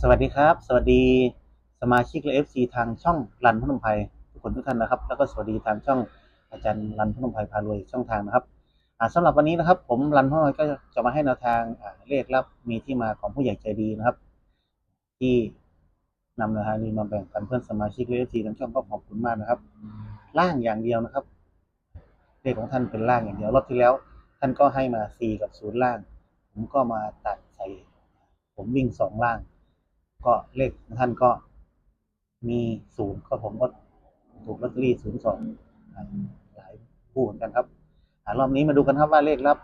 สวัสดีครับ สวัสดีสมาชิกและ FC ทางช่องรันพนมไพรทุกคนทุกท่านนะครับ แล้วก็สวัสดีทางช่องอาจารย์รันพนมไพรพารวยช่องทางนะครับอ่าสำหรับวันนี้นะครับ ผมรันพนมไพรก็จะมาให้แนวทางเลขลับมีที่มาของผู้ใหญ่ใจดีนะครับ ที่นำแนวทางนี้มาแบ่งปันเพื่อนสมาชิกและ FC ทางช่องก็ขอบคุณมากนะครับ ล่างอย่างเดียวนะครับเลขของท่านเป็นล่างอย่างเดียวรอบที่แล้ว ท่านก็ให้มา4กับ0ล่าง ผมก็มาตัดใส่ ผมวิ่งสองล่าง ก็เลขของท่านก็มีศูนย์ก็ผมก็ถูกลอตเตอรี่ศูนย์สองหลายคู่เหมือนกันครับรอบนี้มาดูกันครับว่าเลขลับ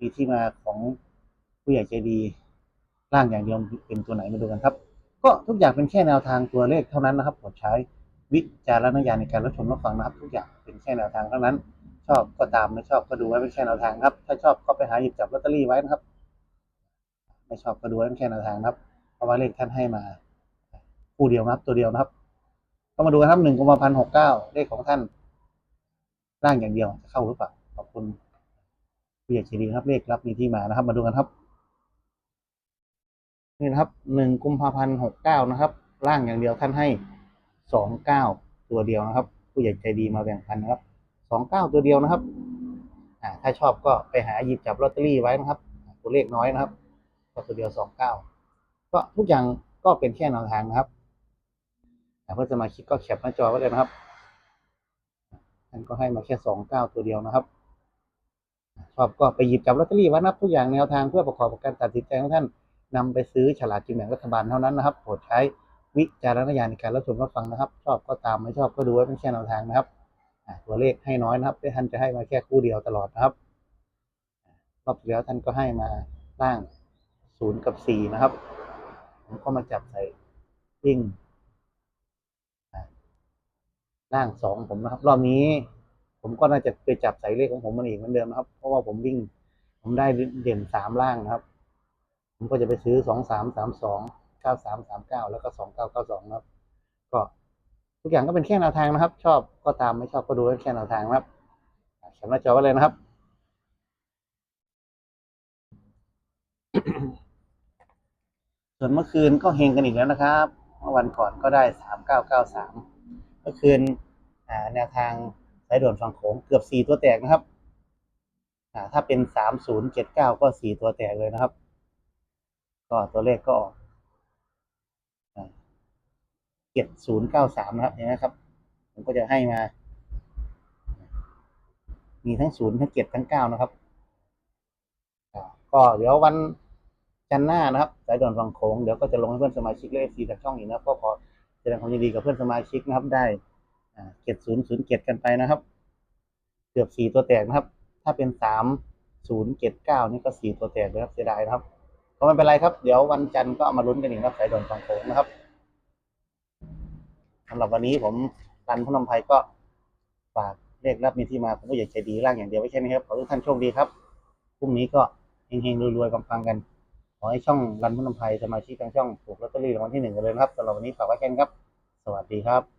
มีที่มาของผู้ใหญ่ใจดีร่างอย่างเดียวเป็นตัวไหนมาดูกันครับ ก็ทุกอย่างเป็นแค่แนวทางตัวเลขเท่านั้นนะครับโปรดใช้วิจารณญาณในการรับชมรับฟังนะครับ ทุกอย่างเป็นแค่แนวทางเท่านั้น ชอบก็ตามไม่ชอบก็ดูไว้เป็นแค่แนวทางครับ ถ้าชอบก็ไปหาหยิบจับลอตเตอรี่ไว้นะครับ ไม่ชอบก็ดูไว้เป็นแค่แนวทางครับ เพราะว่าเลขท่านให้มา คู่เดียวนะครับ ตัวเดียวนะครับ ก็มาดูกันครับหนึ่งกุมภาพันธ์หกเก้าเลขของท่าน ร่างอย่างเดียวจะเข้าหรือเปล่าขอบคุณผู้ใหญ่ใจดีครับ เลขรับมีที่มานะครับ มาดูกันครับนี่นะครับหนึ่งกุมภาพันธ์หกเก้านะครับ ร่างอย่างเดียวท่านให้สองเก้าตัวเดียวนะครับ ผู้ใหญ่ใจดีมาแบ่งปันนะครับสองเก้าตัวเดียวนะครับอ่าถ้าชอบก็ไปหาหยิบจับลอตเตอรี่ไว้นะครับ ตัวเลขน้อยนะครับตัวเดียวสองเก้า ก็ทุกอย่างก็เป็นแค่แนวทางนะครับแต่เพื่อนสมาชิกก็แคปหน้าจอไว้เลยนะครับท่านก็ให้มาแค่สองเก้าตัวเดียวนะครับชอบก็ไปหยิบจับลอตเตอรี่ไว้นะครับทุกอย่างแนวทางเพื่อประกอบการตัดสินใจของท่านนำไปซื้อฉลากกินแบ่งรัฐบาลเท่านั้นนะครับโปรดใช้วิจารณญาณในการรับชมรับฟังนะครับ ชอบก็ตามไม่ชอบก็ดูไว้เป็นแค่แนวทางนะครับตัวเลขให้น้อยนะครับท่านจะให้มาแค่คู่เดียวตลอดนะครับรอบที่แล้วท่านก็ให้มาล่างศูนย์กับสี่นะครับ ผมก็มาจับใส่วิ่งอ่าล่างสองผมนะครับ รอบนี้ ผมก็น่าจะไปจับใส่เลขของผมมันอีกเหมือนเดิมนะครับ เพราะว่าผมวิ่ง ผมได้เด่นสามล่างนะครับ ผมก็จะไปซื้อสองสามสามสองเก้าสามสามเก้าแล้วก็สองเก้าเก้าสองครับ ก็ทุกอย่างก็เป็นแค่แนวทางนะครับ ชอบก็ตามไม่ชอบก็ดูแค่แนวทางนะครับอ่าเขียนหน้าจอไว้เลยนะครับ ส่วนเมื่อคืนก็เฮงกันอีกแล้วนะครับ เมื่อวันก่อนก็ได้สามเก้าเก้าสามเมื่อคืนแนวทางสายด่วนฝั่งโขงเกือบสี่ตัวแตกนะครับถ้าเป็นสามศูนย์เจ็ดเก้าก็สี่ตัวแตกเลยนะครับ ก็ตัวเลขก็ออกเจ็ดศูนย์เก้าสามนะครับเห็นไหมครับ ผมก็จะให้มา มีทั้งศูนย์ทั้งเจ็ดทั้งเก้านะครับ ก็เดี๋ยววัน จันหน้านะครับสายด่วนฝั่งโขงเดี๋ยวก็จะลงให้เพื่อนสมาชิกเลขซีจากช่องอีกนะครับก็ขอแสดงความยินดีกับเพื่อนสมาชิกนะครับได้อ่าเจ็ดศูนย์ศูนย์เจ็ดกันไปนะครับ เกือบสี่ตัวแตกนะครับ ถ้าเป็นสามศูนย์เจ็ดเก้านี่ก็สี่ตัวแตกเลยครับเสียดายนะครับก็ไม่เป็นไรครับ เดี๋ยววันจันทร์ก็เอามาลุ้นกันอีกนะครับสายด่วนฝั่งโขงนะครับสำหรับวันนี้ผมรันพนมไพรก็ฝากเลขรับมีที่มาผมก็อยากใจดีร่างอย่างเดียวไว้แค่นี้ครับขอทุกท่านโชคดีครับพรุ่งนี้ก็เฮงๆรวยๆปังๆกัน ขอให้ช่องรันพนมไพรสมาชิกทางช่องถูกลอตเตอรี่รางวัลที่หนึ่งกันเลยนะครับสำหรับวันนี้ฝากไว้แค่นี้ครับ สวัสดีครับ